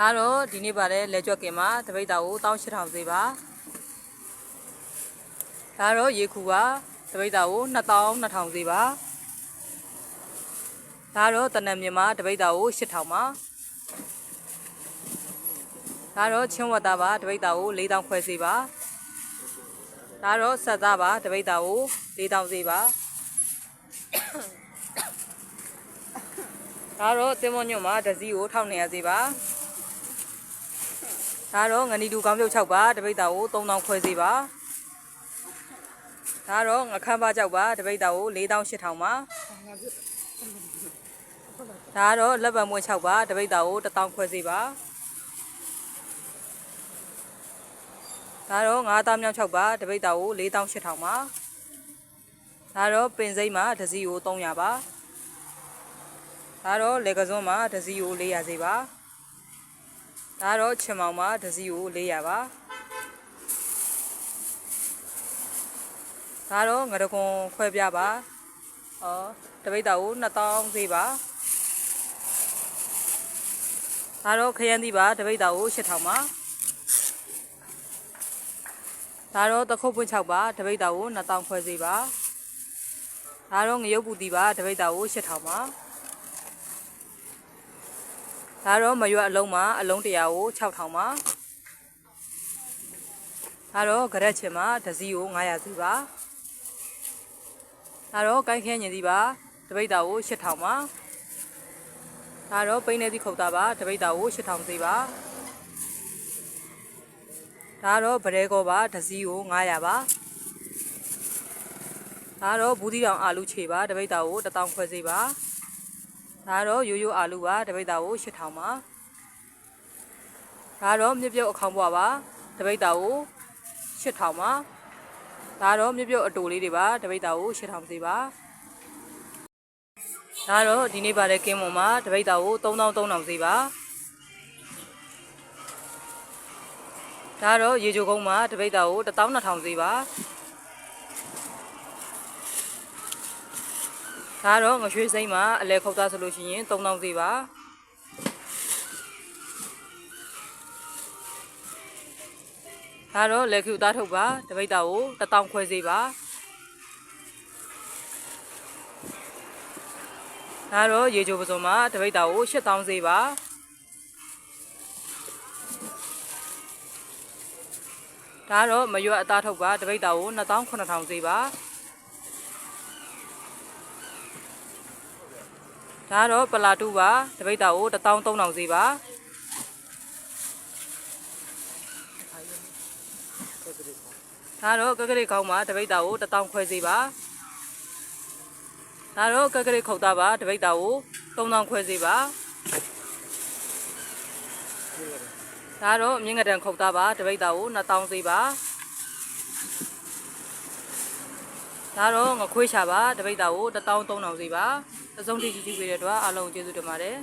ဒါတော့ဒီနေ့ပါတဲ့လက်ကျွက်ကင်မှာတပိတ်တာကို18000ဈေးပါဒါတော့ရေခူကတပိတ်တာကို2200ဈေးပါဒါတော့တနက်မြမှာတပိတ်တာကို8000ပါဒါတော့ချင်းဝတ်သားပါတပိတ်တာကို4000ခွဲဈေးပါဒါတော့ဆက်သားပါတပိတ်တာကို4000ဈေးပါဒါတော့တင်မညွန့်မှာဒစီကို1200ဈေးပါ ဒါတော့ငနီတူကောင်းပြုတ်6ပါတပိတ်တာကို3000ခွဲစီပါဒါတော့ငခမ်းပါကြောက်ပါတပိတ်တာကို4800ပါဒါတော့လက်ပံမွေး6ပါတပိတ်တာကို1000ခွဲစီပါဒါတော့ငါးသားမြောက်6ပါတပိတ်တာကို4800ပါဒါတော့ပင်စိမ့်မှာဒစီကို300ပါဒါတော့လေကစွန်းမှာဒစီကို400စီပါ ဒါတော့ချင်မောင်မှာတစ်စီးကို400ပါဒါတော့ငရကွန်ခွဲပြပါဩတပိတ်တာကို2000သေးပါဒါတော့ခရမ်းသီးပါတပိတ်တာကို8000ပါဒါတော့တခုတ်ပွင့်6ပါတပိတ်တာကို2000ခွဲစေပါဒါတော့ငရုတ်ပူတီပါတပိတ်တာကို8000ပါ ဒါတော့မရွက်အလုံးမှာအလုံး100ကို6000ပါဒါတော့ကြရက်ချင်မှာတစ်စီးကို900စီပါဒါတော့ကိုင်းခဲညင်စီပါတပိတ်တာကို8000ပါဒါတော့ပိန်းနေသည့်ခုတ်တာပါတပိတ်တာကို8000စီပါဒါတော့ဗရဲကောပါတစ်စီးကို900ပါဒါတော့ဘူးတီတောင်အာလူခြေပါတပိတ်တာကို1000ခွဲစီပါ ဒါတော့ရိုးရိုးအာလူပါတပိတ်တာကို8000ပါဒါတော့မြပြုတ်အခေါင်းပွားပါတပိတ်တာကို8000ပါဒါတော့မြပြုတ်အတူလေးတွေပါတပိတ်တာကို8000စီပါဒါတော့ဒီနေ့ပါတဲ့ကင်းမွန်မှာတပိတ်တာကို3300စီပါဒါတော့ရေချိုကုန်းမှာတပိတ်တာကို12000စီပါ ဒါတော့ငရွှေစိမ့်မှာအလဲခုတ်သားဆိုလို့ရှိရင်3000စီပါဒါတော့လက်ကျူသားထုတ်ပါတပိတ်တာကို1000ခွဲစီပါဒါတော့ရေချိုပစုံမှာတပိတ်တာကို8000စီပါဒါတော့မရွက်အသားထုတ်ပါတပိတ်တာကို2900စီပါ ဒါတော့ပလာတူပါတပိတ်တာကို13000စီပါဒါတော့ကကရိခေါင်းပါတပိတ်တာကို1000ခွဲစီပါဒါတော့ကကရိခုတ်တာပါတပိတ်တာကို3000ခွဲစီပါဒါတော့မြင့်ငတန်ခုတ်တာပါတပိတ်တာကို2000စီပါ ဒါတော့ငခွေးချပါတပိတ်တာကို1300စီပါအစုံတိတိတိပေးတဲ့အတွက်အားလုံးကျေးဇူးတင်ပါတယ်